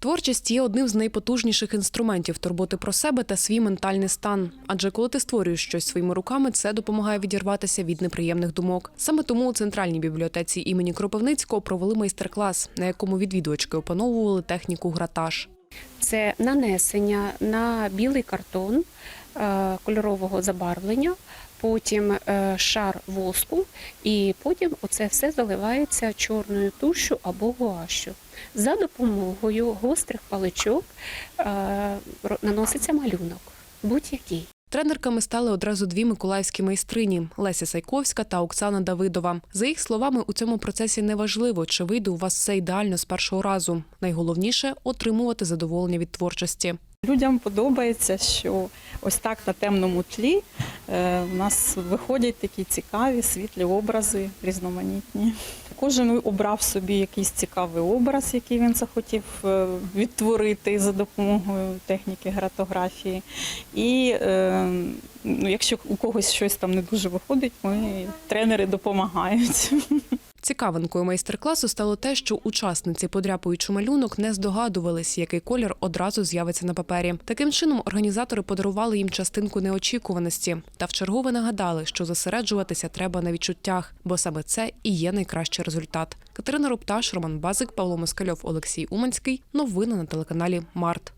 Творчість є одним з найпотужніших інструментів турботи про себе та свій ментальний стан. Адже коли ти створюєш щось своїми руками, це допомагає відірватися від неприємних думок. Саме тому у центральній бібліотеці імені Кропивницького провели майстер-клас, на якому відвідувачки опановували техніку гратаж. це нанесення на білий картон кольорового забарвлення, потім е, шар воску, і потім оце все заливається чорною тушю або гуашю. За допомогою гострих паличок е, наноситься малюнок будь-який. Тренерками стали одразу дві миколаївські майстрині Леся Сайковська та Оксана Давидова. За їх словами, у цьому процесі не важливо, чи вийде у вас все ідеально з першого разу. Найголовніше отримувати задоволення від творчості. Людям подобається, що ось так на темному тлі е, у нас виходять такі цікаві, світлі образи, різноманітні. Кожен обрав собі якийсь цікавий образ, який він захотів е, відтворити за допомогою техніки гратографії. І е, ну, якщо у когось щось там не дуже виходить, ми тренери допомагають. Цікавинкою майстер-класу стало те, що учасниці, подряпуючи малюнок, не здогадувались, який колір одразу з'явиться на папері. Таким чином, організатори подарували їм частинку неочікуваності та вчергове нагадали, що зосереджуватися треба на відчуттях, бо саме це і є найкращий результат. Катерина Рупташ, Роман Базик, Павло Москальов, Олексій Уманський. Новини на телеканалі Март.